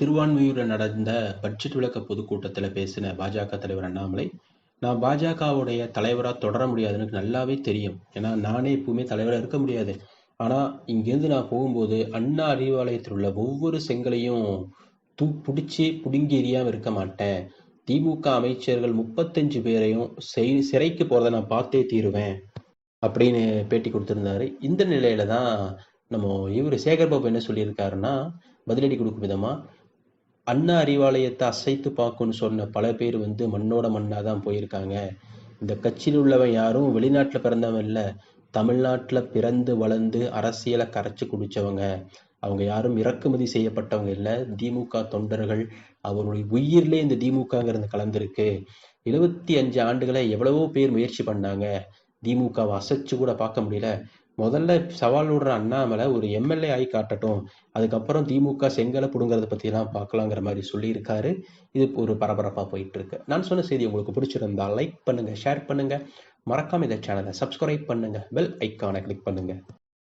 திருவான்மையூரில் நடந்த பட்ஜெட் விளக்க பொதுக்கூட்டத்தில் பேசின பாஜக தலைவர் அண்ணாமலை நான் பாஜகவுடைய தலைவராக தொடர முடியாதுன்னு எனக்கு நல்லாவே தெரியும். ஏன்னா நானே எப்பவுமே தலைவராக இருக்க முடியாது. ஆனால் இங்கேருந்து நான் போகும்போது அண்ணா அறிவாலயத்தில் உள்ள ஒவ்வொரு செங்கலையும் தூ பிடிச்சி பிடுங்கி எறியாமல் இருக்க மாட்டேன். திமுக அமைச்சர்கள் முப்பத்தஞ்சு பேரையும் செய் சிறைக்கு போகிறத நான் பார்த்தே தீருவேன் அப்படின்னு பேட்டி கொடுத்துருந்தாரு. இந்த நிலையில தான் நம்ம இவர் சேகர் பாபு என்ன சொல்லியிருக்காருன்னா பதிலடி கொடுக்கும் விதமா அண்ணா அறிவாலயத்தை அசைத்து பார்க்கும்னு சொன்ன பல பேர் வந்து மண்ணோட மண்ணாக தான் போயிருக்காங்க. இந்த கட்சியில் உள்ளவன் யாரும் வெளிநாட்டில் பிறந்தவன் இல்லை. தமிழ்நாட்டில் பிறந்து வளர்ந்து அரசியலை கரைச்சி குடிச்சவங்க. அவங்க யாரும் இறக்குமதி செய்யப்பட்டவங்க இல்லை. திமுக தொண்டர்கள் அவருடைய உயிர்லே இந்த திமுகங்கிறது கலந்துருக்கு. எழுபத்தி அஞ்சு ஆண்டுகளை எவ்வளவோ பேர் முயற்சி பண்ணாங்க. திமுகவை அசைச்சு கூட பார்க்க முடியல. முதல்ல சவால் விடுற அண்ணாமலை ஒரு எம்எல்ஏ ஆகி காட்டட்டும். அதுக்கப்புறம் திமுக செங்கலை பிடுங்கிறத பற்றிலாம் பார்க்கலாங்கிற மாதிரி சொல்லியிருக்காரு. இது ஒரு பரபரப்பாக போயிட்டு இருக்கு நான் சொன்ன செய்தி உங்களுக்கு பிடிச்சிருந்தா லைக் பண்ணுங்கள் ஷேர் பண்ணுங்கள் மறக்காமல் இந்த சேனலை சப்ஸ்கிரைப் பண்ணுங்கள் பெல் ஐக்கானை கிளிக் பண்ணுங்கள்